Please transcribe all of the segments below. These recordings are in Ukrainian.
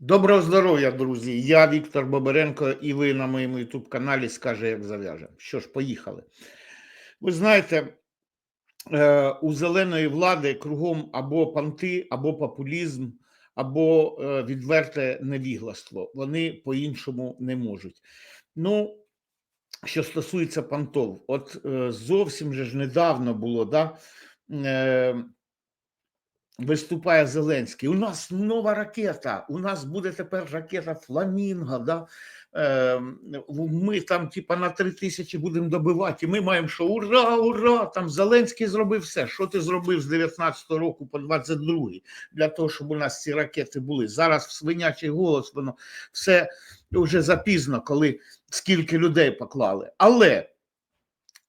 Доброго здоров'я, друзі! Я Віктор Боберенко, і ви на моєму youtube каналі скаже, як зав'яжемо. Що ж, поїхали. Ви знаєте, е, у зеленої влади кругом або панти, або популізм, або е, відверте невігластво. Вони по-іншому не можуть. Ну, що стосується пантов, от е, зовсім же ж недавно було, да, виступає Зеленський. У нас нова ракета. У нас буде тепер ракета Фламінго. Да? Е, ми там, типа, на три тисячі будемо добивати. І ми маємо, що ура, ура! Там Зеленський зробив все. Що ти зробив з 19 року по 22 для того, щоб у нас ці ракети були. Зараз в свинячий голос воно все вже запізно, коли скільки людей поклали. Але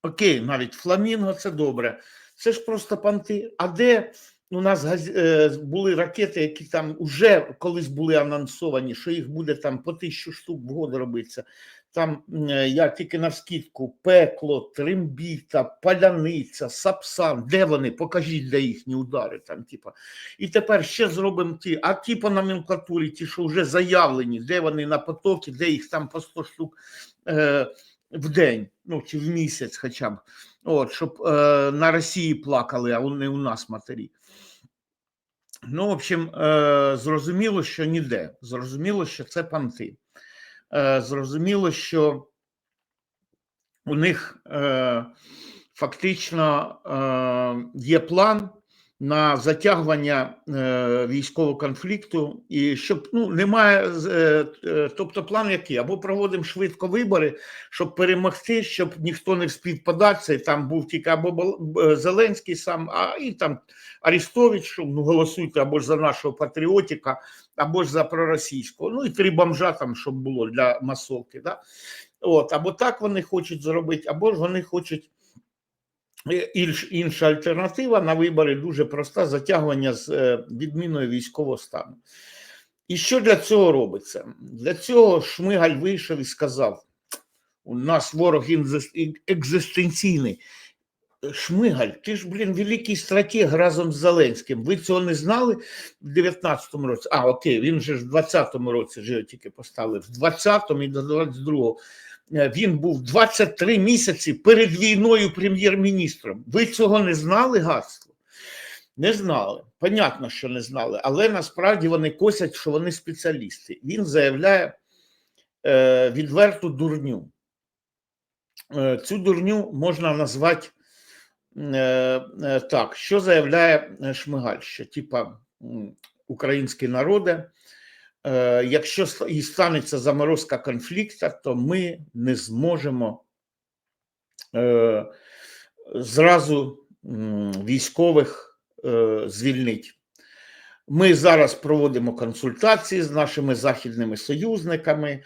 окей, навіть Фламінго це добре. Це ж просто панти. А де у нас е, були ракети, які там вже колись були анонсовані, що їх буде там по тисячу штук в год робиться. Там е, я тільки на скидку пекло, трембіта, паляниця, сапсан. Де вони? Покажіть, де їхні удари. Там, типа. І тепер ще зробимо ті, а ті по номенклатурі, ті, що вже заявлені, де вони на потокі, де їх там по 100 штук е, в день, ну чи в місяць хоча б. От, щоб е, на Росії плакали, а не у нас матері. Ну, в общем, е, зрозуміло, що ніде. Зрозуміло, що це панти. Е, зрозуміло, що у них е, фактично є план на затягування е, військового конфлікту, і щоб ну немає е, е, тобто план який або проводимо швидко вибори, щоб перемогти, щоб ніхто не вспів податися. І там був тільки або Зеленський сам, а і там Арістович, що ну голосуйте або ж за нашого патріотика, або ж за проросійського. Ну і три бомжа там, щоб було для масовки. Да? От, або так вони хочуть зробити, або ж вони хочуть. Е, Інш, інша альтернатива на вибори дуже проста: затягування з е, відміною військового стану. І що для цього робиться? Для цього Шмигаль вийшов і сказав: у нас ворог екзистенційний. Шмигаль, ти ж, блін, великий стратег разом з Зеленським. Ви цього не знали в 19-му році? А, окей, він же ж в 20-му році ж тільки поставили. В 20-му і до 22-го. Е, Він був 23 місяці перед війною прем'єр-міністром. Ви цього не знали, гадство? Не знали. Понятно, що не знали, але насправді вони косять, що вони спеціалісти. Він заявляє е, відверту дурню. Е, цю дурню можна назвати е, е, так, що заявляє е, Шмигаль, що типа народе, е, якщо і станеться заморозка конфлікту, то ми не зможемо е, зразу військових е, звільнити. Ми зараз проводимо консультації з нашими західними союзниками,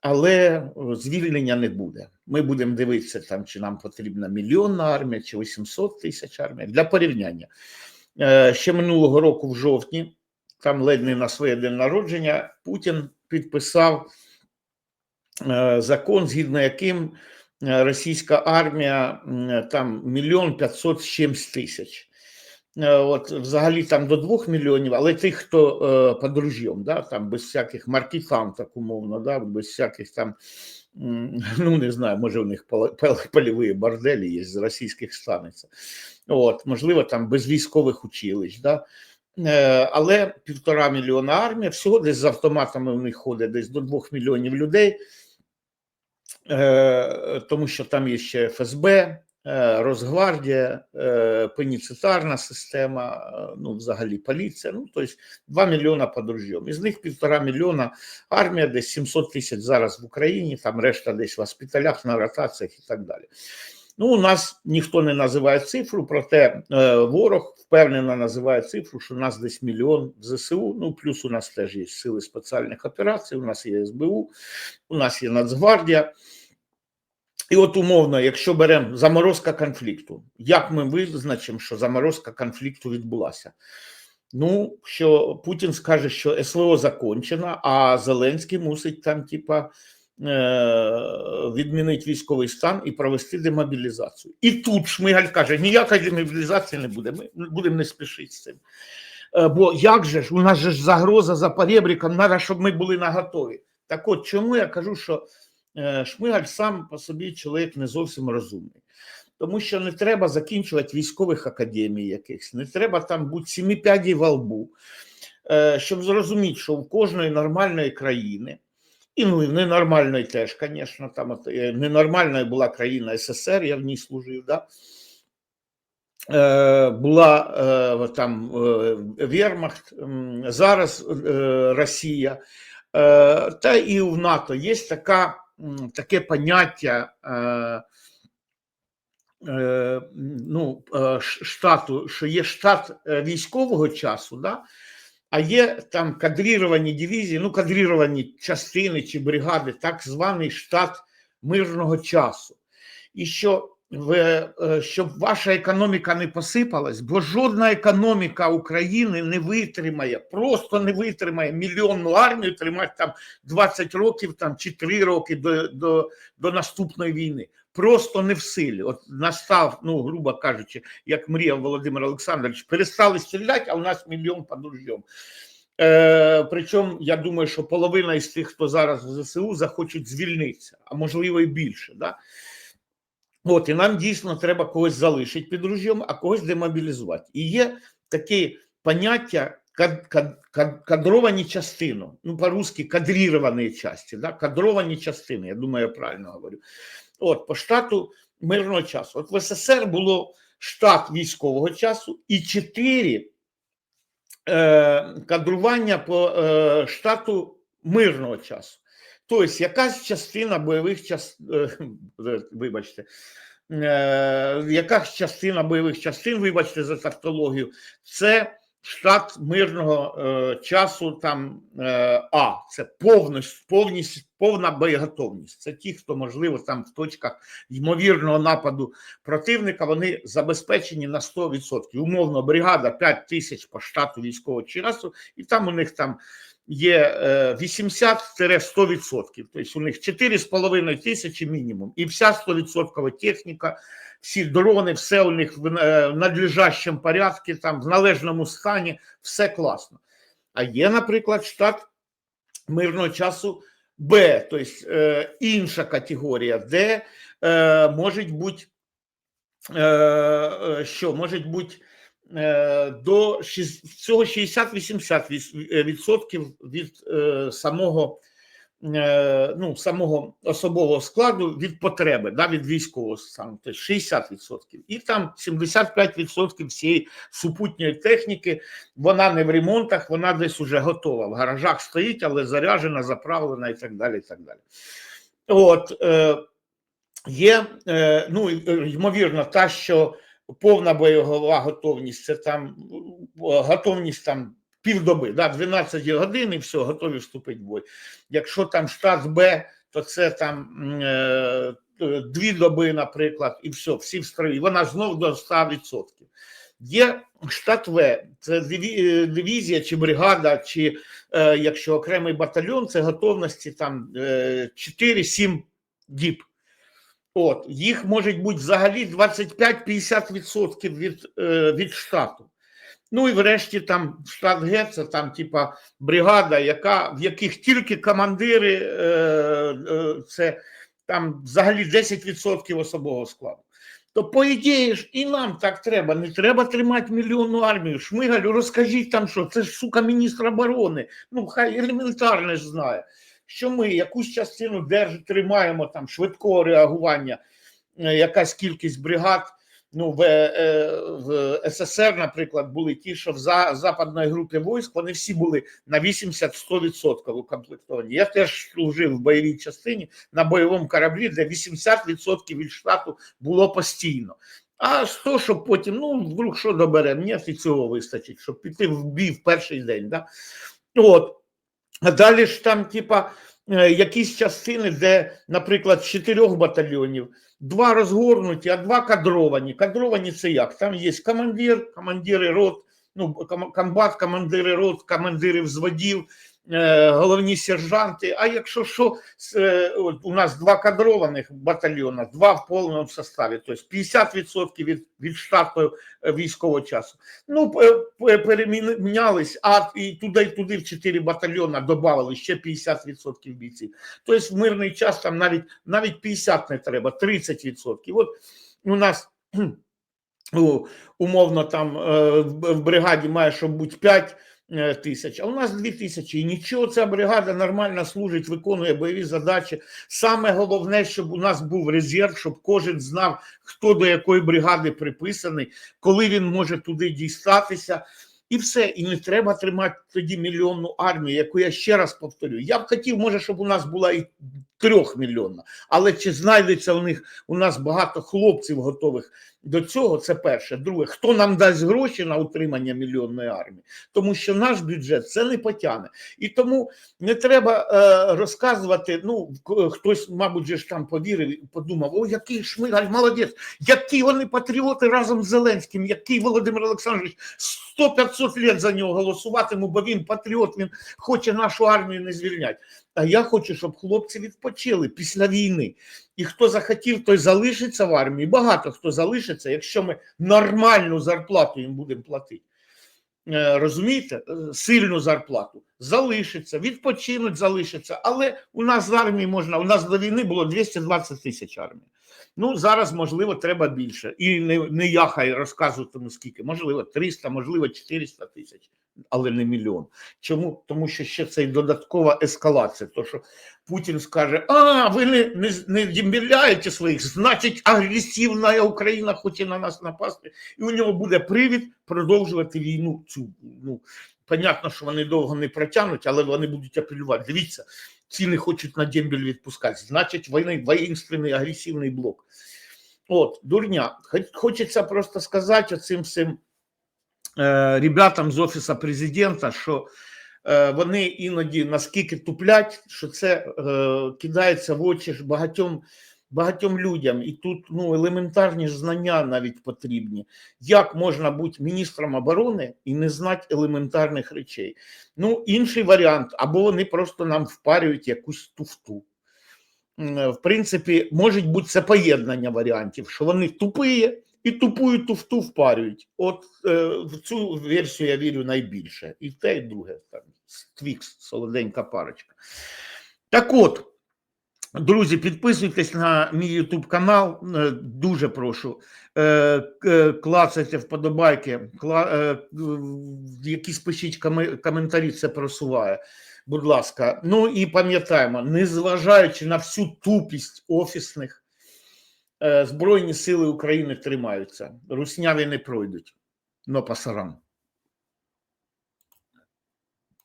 але е, звільнення не буде. Ми будемо дивитися, там, чи нам потрібна мільйонна армія, чи 800 тисяч армія. Для порівняння. Е, Ще минулого року, в жовтні, там ледь не на своє день народження, Путін підписав е, закон, згідно яким е, російська армія там мільйон п'ятсот з чимсь тисяч. Е, От взагалі там до двох мільйонів, але тих, хто по дружьям, да, там без всяких маркітан, так умовно, да, без всяких там, ну не знаю, може у них польові борделі є з російських станеться. От, можливо, там без військових училищ, да. Е, але півтора мільйона армія, всього десь з автоматами у них ходить десь до двох мільйонів людей, е, тому що там є ще ФСБ, е, Росгвардія, пеніцитарна система, ну, взагалі поліція. Ну, тобто 2 мільйона подружжям. Із них півтора мільйона армія, десь 700 тисяч зараз в Україні, там решта десь в госпіталях, на ротаціях і так далі. Ну, у нас ніхто не називає цифру, проте е, ворог впевнено називає цифру, що у нас десь мільйон в ЗСУ. Ну, плюс у нас теж є сили спеціальних операцій, у нас є СБУ, у нас є Нацгвардія. І от умовно, якщо беремо заморозка конфлікту, як ми визначимо, що заморозка конфлікту відбулася? Ну, що Путін скаже, що СВО закончено, а Зеленський мусить там, типа, відмінити військовий стан і провести демобілізацію. І тут Шмигаль каже: ніякої демобілізації не буде. Ми будемо не спішити з цим. Е, Бо як же ж, у нас же ж загроза за поребриком, треба, щоб ми були наготові. Так от, чому я кажу, що е, Шмигаль сам по собі чоловік не зовсім розумний. Тому що не треба закінчувати військових академій якихось, не треба там бути сімі п'ядій во лбу, е, щоб зрозуміти, що у кожної нормальної країни, і ну і в ненормальної теж, звісно, там е, ненормальною була країна СССР, я в ній служив, да? Е, була е, там Вермахт, зараз Росія, та і в НАТО є така, таке поняття. Ну, штату, що є штат військового часу, да? А є там кадріровані дивізії, ну, кадріровані частини чи бригади, так званий штат мирного часу. І що щоб ваша економіка не посипалась, бо жодна економіка України не витримає, просто не витримає мільйонну армію тримати там 20 років там, чи 3 роки до, до, до наступної війни. Просто не в силі. От настав, ну, грубо кажучи, як мріяв Володимир Олександрович, перестали стріляти, а у нас мільйон під ружьом. Е, причому я думаю, що половина із тих, хто зараз в ЗСУ, захочуть звільнитися, а можливо і більше. Да? От, і нам дійсно треба когось залишити під ружьом, а когось демобілізувати. І є таке поняття кад, кад, кад, кадровані частини, ну, по-русски кадріровані частини, да? кадровані частини, я думаю, я правильно говорю. От, по штату мирного часу. От в СССР було штат військового часу і чотири е, кадрування по е, штату мирного часу. Тобто, якась частина бойових час, е, вибачте, е, якась частина бойових частин, вибачте за тактологію, це штат мирного е, часу там А, це повністю, повністю повна боєготовність. Це ті, хто можливо там в точках ймовірного нападу противника, вони забезпечені на 100%. Умовно, бригада 5 тисяч по штату військового часу, і там у них там є е, 80-100%. Тобто у них 4,5 тисячі мінімум, і вся 100% техніка, всі дрони, все у них е, в надлежащому порядку, там в належному стані, все класно. А є, наприклад, штат мирного часу Б, тобто е, інша категорія, де е, можуть бути е, е, що? Може бути до всього 60-80% від- самого ну, самого особового складу від потреби, да, від військового стану, тобто 60%. І там 75% всієї супутньої техніки, вона не в ремонтах, вона десь уже готова. В гаражах стоїть, але заряджена, заправлена і так далі. І так далі. От, е, є, е, ну, е, ймовірно, та, що повна бойова готовність, це там е, готовність там півдоби, да, 12 годин і все, готові вступити в бой. Якщо там штат Б, то це там е, дві доби, наприклад, і все, всі в строї. Вона знов до 100%. Є штат В, це е, дивізія чи бригада, чи е, якщо окремий батальйон, це готовності там е, 4-7 діб. От, їх може бути взагалі 25-50% від, від штату. Ну і врешті там штат Г, це там типа бригада, яка, в яких тільки командири, е, е, це там взагалі 10% особового складу. То, по ідеї ж, і нам так треба. Не треба тримати мільйонну армію. Шмигалю, розкажіть там, що це ж сука міністр оборони. Ну, хай елементарно ж знає, що ми якусь частину держ, тримаємо там швидкого реагування, е, якась кількість бригад. Ну, в, е, в СССР, наприклад, були ті, що в за, западної групи військ, вони всі були на 80-100% укомплектовані. Я теж служив в бойовій частині на бойовому кораблі, де 80% від штату було постійно. А 100, щоб потім, ну, вдруг що доберемо, ні, і цього вистачить, щоб піти в бій в перший день. Да? От. А далі ж там, типа, е, якісь частини, де, наприклад, чотирьох батальйонів два розгорнуті, а два кадровані. Кадровані це як? Там є командир, командири рот, ну, ком- комбат, командири рот, командири взводів, е, головні сержанти. А якщо що, е, у нас два кадрованих батальйона, два в повному составі, тобто 50% від, від штату е, військового часу. Ну, перемінялись, а і туди, і туди в 4 батальйона додали ще 50% бійців. Тобто в мирний час там навіть, навіть 50 не треба, 30%. От у нас умовно там е, в бригаді має щоб бути 5 е, тисяч, а у нас 2 тисячі. І нічого, ця бригада нормально служить, виконує бойові задачі. Саме головне, щоб у нас був резерв, щоб кожен знав, хто до якої бригади приписаний, коли він може туди дістатися. І все, і не треба тримати тоді мільйонну армію, яку я ще раз повторю. Я б хотів, може, щоб у нас була і трьохмільйонна, але чи знайдеться у них у нас багато хлопців готових до цього? Це перше. Друге, хто нам дасть гроші на утримання мільйонної армії, тому що наш бюджет це не потягне. І тому не треба е, розказувати. Ну, хтось, мабуть, же ж там повірив і подумав: о, який Шмигаль, молодець, які вони патріоти разом з Зеленським, який Володимир Олександрович 100-500 літ за нього голосуватиму, бо він патріот, він хоче нашу армію не звільняти. А я хочу, щоб хлопці відпочили після війни. І хто захотів, той залишиться в армії. Багато хто залишиться, якщо ми нормальну зарплату їм будемо платити. Е, Розумієте, Е, сильну зарплату залишиться, відпочинуть, залишиться. Але у нас з армії можна. У нас до війни було 220 тисяч армії. Ну зараз можливо треба більше. І не, не я хай розказуватиму скільки. Можливо, 300, можливо, 400 тисяч, але не мільйон. Чому? Тому що ще це додаткова ескалація. То що Путін скаже: А, ви не, не, не дембіляєте своїх, значить, агресивна Україна хоче на нас напасти, і у нього буде привід продовжувати війну. Цю ну понятно, що вони довго не протягнуть, але вони будуть апелювати. Дивіться, ці не хочуть на дембіль відпускати. Значить, війни, воїнственний агресивний блок. От, дурня. Хочеться просто сказати оцим всім е, ребятам з офісу президента, що е, вони іноді наскільки туплять, що це е, кидається в очі багатьом, багатьом людям. І тут ну, елементарні знання навіть потрібні. Як можна бути міністром оборони і не знати елементарних речей? Ну, інший варіант, або вони просто нам впарюють якусь туфту. В принципі, може бути це поєднання варіантів, що вони тупі і тупую туфту впарюють. От е, в цю версію я вірю найбільше. І те, і друге. Там, твікс, солоденька парочка. Так от, друзі, підписуйтесь на мій YouTube канал. е, Дуже прошу. Е, Клацайте вподобайки, е, якісь пишіть коментарі, це просуває. Будь ласка, ну і пам'ятаємо, незважаючи на всю тупість офісних, е, Збройні сили України тримаються. Русняві не пройдуть. Но пасарам.